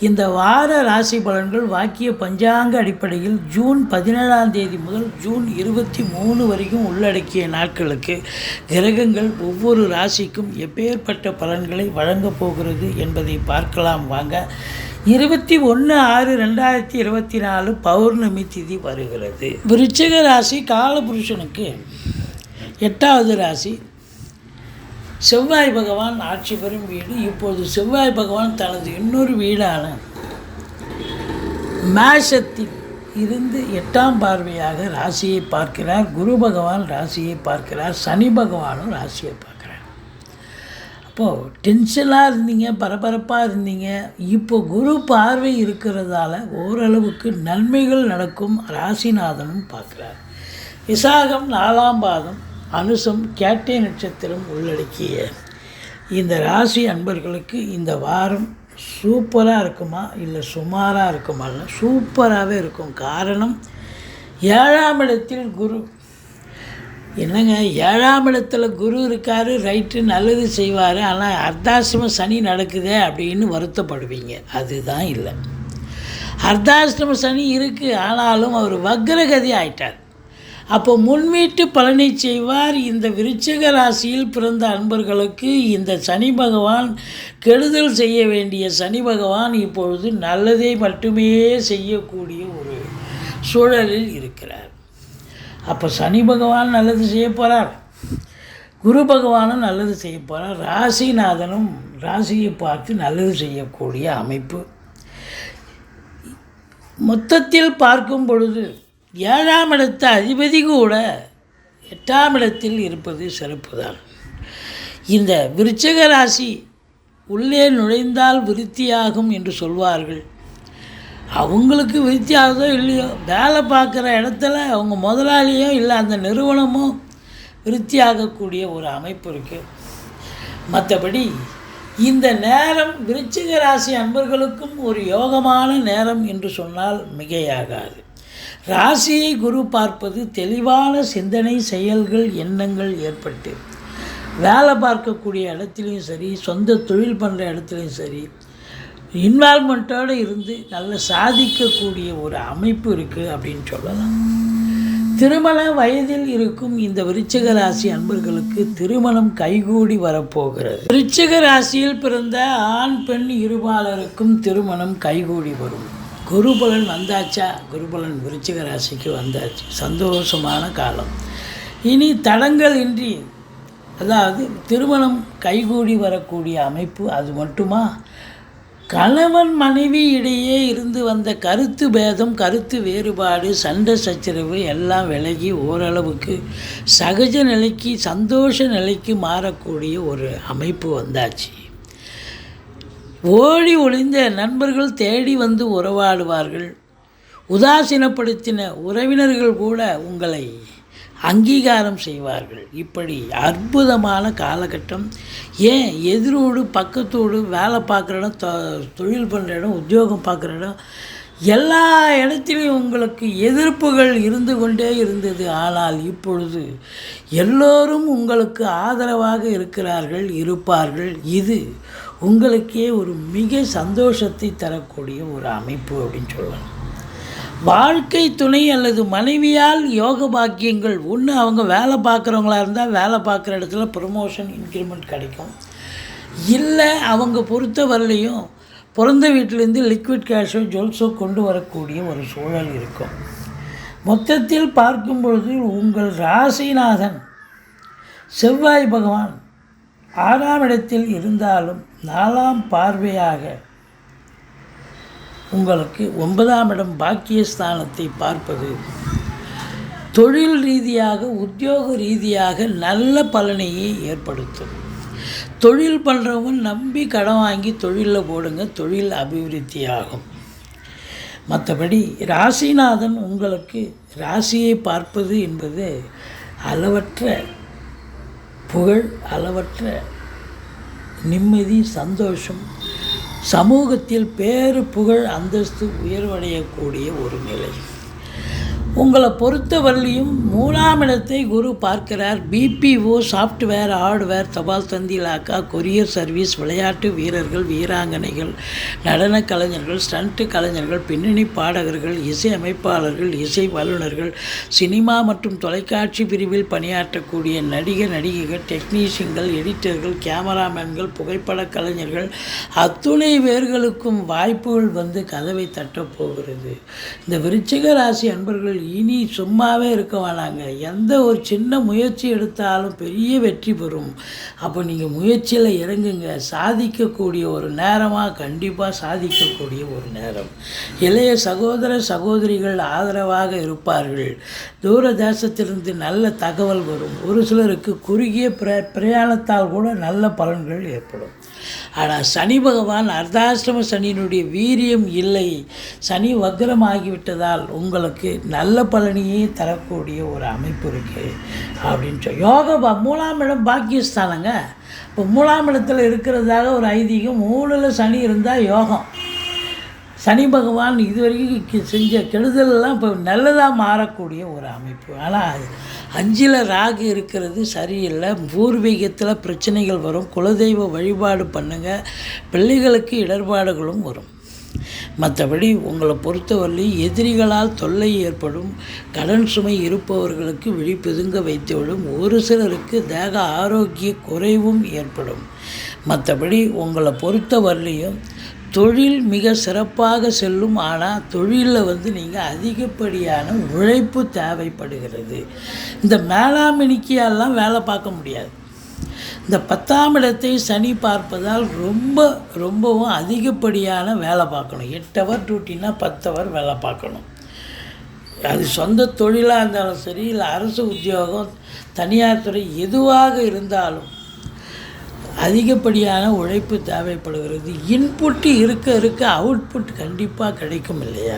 இந்த வார ராசி பலன்கள் வாக்கிய பஞ்சாங்க அடிப்படையில் ஜூன் பதினேழாம் தேதி முதல் ஜூன் இருபத்தி மூணு வரைக்கும் உள்ளடக்கிய நாட்களுக்கு கிரகங்கள் ஒவ்வொரு ராசிக்கும் எப்பேற்பட்ட பலன்களை வழங்கப் போகிறது என்பதை பார்க்கலாம் வாங்க. இருபத்தி ஒன்று ஆறு ரெண்டாயிரத்தி இருபத்தி நாலு பௌர்ணமி திதி வருகிறது. விருச்சிக ராசி காலபுருஷனுக்கு எட்டாவது ராசி செவ்வாய் பகவான் ஆட்சி பெறும் வீடு. இப்போது செவ்வாய் பகவான் தனது இன்னொரு வீடான மேஷத்தில் இருந்து எட்டாம் பார்வையாக ராசியை பார்க்கிறார். குரு பகவான் ராசியை பார்க்கிறார். சனி பகவானும் ராசியை பார்க்குறார். அப்போது டென்ஷனாக இருந்தீங்க பரபரப்பாக இருந்தீங்க. இப்போ குரு பார்வை இருக்கிறதால ஓரளவுக்கு நன்மைகள் நடக்கும். ராசிநாதனும் பார்க்குறார். விசாகம் நாலாம் பாதம் அனுசம் கேட்டே நட்சத்திரம் உள்ளடக்கிய. இந்த ராசி அன்பர்களுக்கு இந்த வாரம் சூப்பராக இருக்குமா இல்லை சுமாராக இருக்குமா? சூப்பராகவே இருக்கும். காரணம் ஏழாம் இடத்தில் குரு. என்னங்க ஏழாம் இடத்துல குரு இருக்கார் ரைட்டு நல்லது செய்வார் ஆனால் அர்த்தாசிரம சனி நடக்குதே அப்படின்னு வருத்தப்படுவீங்க. அதுதான் இல்லை. அர்த்தாசிரம சனி இருக்குது ஆனாலும் அவர் வக்ரகதி ஆயிட்டார். அப்போ முன்வீட்டு பலனை செய்வார். இந்த விருச்சிக ராசியில் பிறந்த அன்பர்களுக்கு இந்த சனி பகவான் கெடுதல் செய்ய வேண்டிய சனி பகவான் இப்பொழுது நல்லதை மட்டுமே செய்யக்கூடிய ஒரு சூழலில் இருக்கிறார். அப்போ சனி பகவான் நல்லது செய்ய போகிறார் குரு பகவானும் நல்லது செய்ய போகிறார் ராசிநாதனும் ராசியை பார்த்து நல்லது செய்யக்கூடிய அமைப்பு. மொத்தத்தில் பார்க்கும் பொழுது ஏழாம் இடத்த அதிபதி கூட எட்டாம் இடத்தில் இருப்பது சிறப்பு தான் இந்த விருச்சக ராசி உள்ளே நுழைந்தால் விருத்தியாகும் என்று சொல்வார்கள். அவங்களுக்கு விருத்தி இல்லையோ வேலை பார்க்குற இடத்துல அவங்க முதலாளியோ இல்லை அந்த நிறுவனமோ விருத்தியாகக்கூடிய ஒரு அமைப்பு இருக்குது மற்றபடி இந்த நேரம் விருச்சிக ராசி அன்பர்களுக்கும் ஒரு யோகமான நேரம் என்று சொன்னால் மிகையாகாது. ராசியை குரு பார்ப்பது தெளிவான சிந்தனை செயல்கள் எண்ணங்கள் ஏற்பட்டு வேலை பார்க்கக்கூடிய இடத்துலையும் சரி சொந்த தொழில் பண்ணுற இடத்துலையும் சரி இன்வால்மெண்ட்டோடு இருந்து நல்ல சாதிக்கக்கூடிய ஒரு அமைப்பு இருக்குது அப்படின்னு சொல்லலாம். திருமண வயதில் இருக்கும் இந்த விருச்சிக ராசி அன்பர்களுக்கு திருமணம் கைகூடி வரப்போகிறது. விருச்சிக ராசியில் பிறந்த ஆண் பெண் இருபாலருக்கும் திருமணம் கைகூடி வரும். குருபலன் வந்தாச்சா? குருபலன் விருச்சிக ராசிக்கு வந்தாச்சு. சந்தோஷமான காலம். இனி தடங்கள் இன்றி அதாவது திருமணம் கைகூடி வரக்கூடிய அமைப்பு அது மட்டுமா? கணவன் மனைவி இடையே இருந்து வந்த கருத்து பேதம் கருத்து வேறுபாடு சண்டை சச்சரவு எல்லாம் விலகி ஓரளவுக்கு சகஜ நிலைக்கு சந்தோஷ நிலைக்கு மாறக்கூடிய ஒரு அமைப்பு வந்தாச்சு. ஓடி ஒளிந்த நண்பர்கள் தேடி வந்து உறவாடுவார்கள். உதாசீனப்படுத்தின உறவினர்கள் கூட உங்களை அங்கீகாரம் செய்வார்கள். இப்படி அற்புதமான காலகட்டம். ஏன் எதிரோடு பக்கத்தோடு வேலை பார்க்குற இடம் தொழில் பண்ணுற இடம் உத்தியோகம் பார்க்குற இடம் எல்லா இடத்திலையும் உங்களுக்கு எதிர்ப்புகள் இருந்து கொண்டே இருந்தது. ஆனால் இப்பொழுது எல்லோரும் உங்களுக்கு ஆதரவாக இருக்கிறார்கள் இருப்பார்கள். இது உங்களுக்கே ஒரு மிக சந்தோஷத்தை தரக்கூடிய ஒரு அமைப்பு அப்படின்னு சொல்லலாம். வாழ்க்கை துணை அல்லது மனைவியால் யோக பாக்கியங்கள் ஒன்று அவங்க வேலை பார்க்குறவங்களா இருந்தால் வேலை பார்க்குற இடத்துல ப்ரொமோஷன் இன்க்ரிமெண்ட் கிடைக்கும். இல்லை அவங்க பொறுத்த வரலையும் பிறந்த வீட்டிலேருந்து லிக்விட் கேஷோ ஜுவல்ஸோ கொண்டு வரக்கூடிய ஒரு சூழல் இருக்கும். மொத்தத்தில் பார்க்கும் பொழுது உங்கள் ராசிநாதன் செவ்வாய் பகவான் ஆறாம் இடத்தில் இருந்தாலும் நாலாம் பார்வையாக உங்களுக்கு ஒன்பதாம் இடம் பாக்கியஸ்தானத்தை பார்ப்பது. தொழில் ரீதியாக உத்தியோக ரீதியாக நல்ல பலனையை ஏற்படுத்தும். தொழில் பண்ணுறவங்க நம்பி கடன் வாங்கி தொழிலில் போடுங்க தொழில் அபிவிருத்தி ஆகும். மற்றபடி ராசிநாதன் உங்களுக்கு ராசியை பார்ப்பது என்பது அளவற்ற புகழ் அளவற்ற நிம்மதி சந்தோஷம். சமூகத்தில் பேரு புகழ் அந்தஸ்து உயர்வடையக்கூடிய ஒரு நிலை. உங்களை பொறுத்தவரையிலையும் மூணாம் இடத்தை குரு பார்க்கிறார். பிபிஓ சாஃப்ட்வேர் ஹார்ட்வேர் தபால் தந்தி இலாக்கா கொரியர் சர்வீஸ் விளையாட்டு வீரர்கள் வீராங்கனைகள் நடன கலைஞர்கள் ஸ்டண்ட்டு கலைஞர்கள் பின்னணி பாடகர்கள் இசை அமைப்பாளர்கள் இசை வல்லுநர்கள் சினிமா மற்றும் தொலைக்காட்சி பிரிவில் பணியாற்றக்கூடிய நடிகர் நடிகைகள் டெக்னீஷியன்கள் எடிட்டர்கள் கேமராமேன்கள் புகைப்பட கலைஞர்கள் அத்துணை பேர்களுக்கும் வாய்ப்புகள் வந்து கதவை தட்டப் போகிறது. இந்த விருச்சிக ராசி அன்பர்கள் இனி சும்மாவே இருக்க வேணாங்க. எந்த ஒரு சின்ன முயற்சி எடுத்தாலும் பெரிய வெற்றி பெறும். அப்போ நீங்கள் முயற்சியில் இறங்குங்க. சாதிக்கக்கூடிய ஒரு நேரமாக கண்டிப்பாக சாதிக்கக்கூடிய ஒரு நேரம். இளைய சகோதர சகோதரிகள் ஆதரவாக இருப்பார்கள். தூர தேசத்திலிருந்து நல்ல தகவல் வரும். ஒரு சிலருக்கு குறுகிய பிர பிரயாணத்தால் கூட நல்ல பலன்கள் ஏற்படும். ஆனால் சனி பகவான் அர்த்தாசிரம சனியினுடைய வீரியம் இல்லை. சனி வக்ரமாகிவிட்டதால் உங்களுக்கு நல்ல பலனையே தரக்கூடிய ஒரு அமைப்பு இருக்குது அப்படின்னு யோக பா மூணாம் இடம் பாக்கியஸ்தானங்க. இப்போ மூணாம் இடத்துல இருக்கிறதாக ஒரு ஐதீகம் மூணில் சனி இருந்தால் யோகம். சனி பகவான் இதுவரைக்கும் கி- செஞ்ச கெடுதலெல்லாம் இப்போ நல்லதாக மாறக்கூடிய ஒரு அமைப்பு. ஆனால் அஞ்சில் ராகு இருக்கிறது சரியில்லை. பூர்வீகத்தில் பிரச்சனைகள் வரும். குலதெய்வ வழிபாடு பண்ணுங்கள் பிள்ளைகளுக்கு இடர்பாடுகளும் வரும். மற்றபடி உங்களை பொறுத்தவரையில் எதிரிகளால் தொல்லை ஏற்படும். கடன் சுமை இருப்பவர்களுக்கு விழிப்புதுங்க வைத்துவிடும். ஒரு சிலருக்கு தேக ஆரோக்கிய குறைவும் ஏற்படும். மற்றபடி உங்களை பொறுத்தவரையிலையும் தொழில் மிக சிறப்பாக செல்லும் ஆனால் தொழிலில் வந்து நீங்கள் அதிகப்படியான உழைப்பு தேவைப்படுகிறது. இந்த மேலாமினிக்கியாலாம் வேலை பார்க்க முடியாது. இந்த பத்தாம் இடத்தை சனி பார்ப்பதால் ரொம்ப ரொம்பவும் அதிகப்படியான வேலை பார்க்கணும். எட்டு ஹவர் டியூட்டினா பத்து ஹவர் வேலை பார்க்கணும். அது சொந்த தொழிலாக இருந்தாலும் சரி இல்லை அரசு உத்தியோகம் தனியார் துறை எதுவாக இருந்தாலும் அதிகப்படியான உழைப்பு தேவைப்படுகிறது. இன்புட்டு இருக்க இருக்க அவுட்புட் கண்டிப்பாக கிடைக்கும் இல்லையா?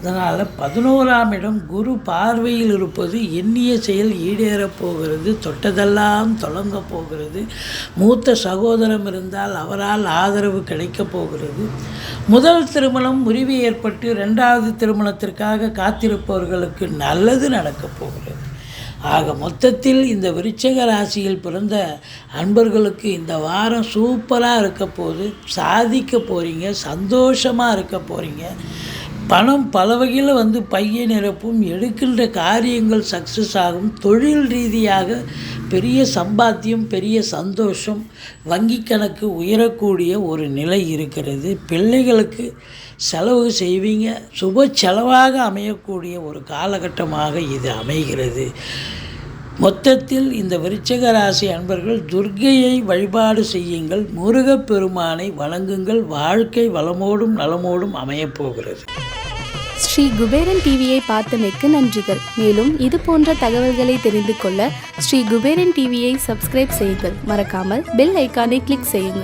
அதனால் பதினோராம் இடம் குரு பார்வையில் இருப்பது எண்ணிய செயல் ஈடேறப் போகிறது தொட்டதெல்லாம் தொடங்க போகிறது. மூத்த சகோதரம் இருந்தால் அவரால் ஆதரவு கிடைக்கப் போகிறது. முதல் திருமணம் முறிவு ஏற்பட்டு ரெண்டாவது திருமணத்திற்காக காத்திருப்பவர்களுக்கு நல்லது நடக்கப் போகிறது. ஆக மொத்தத்தில் இந்த விருச்சக ராசியில் பிறந்த அன்பர்களுக்கு இந்த வாரம் சூப்பராக இருக்க போது சாதிக்க போகிறீங்க சந்தோஷமாக இருக்க போகிறீங்க பணம் பல வகையில் வந்து பையை நிரப்பும் எடுக்கின்ற காரியங்கள் சக்ஸஸ் ஆகும். தொழில் ரீதியாக பெரிய சம்பாத்தியம் பெரிய சந்தோஷம் வங்கி கணக்கு உயரக்கூடிய ஒரு நிலை இருக்கிறது. பிள்ளைகளுக்கு செலவு செய்வீங்க. சுப செலவாக அமையக்கூடிய ஒரு காலகட்டமாக இது அமைகிறது. மொத்தத்தில் இந்த விருச்சக ராசி அன்பர்கள் துர்க்கையை வழிபாடு செய்யுங்கள் முருகப்பெருமானை வழங்குங்கள் வாழ்க்கை வளமோடும் நலமோடும் அமையப்போகிறது. ஸ்ரீ குபேரன் டிவியை பார்த்தமைக்கு நன்றிகள். மேலும் இது போன்ற தகவல்களை தெரிந்து கொள்ள ஸ்ரீ குபேரன் டிவியை சப்ஸ்கிரைப் செய்யுங்கள். மறக்காமல் பெல் ஐக்கானை கிளிக் செய்யுங்கள்.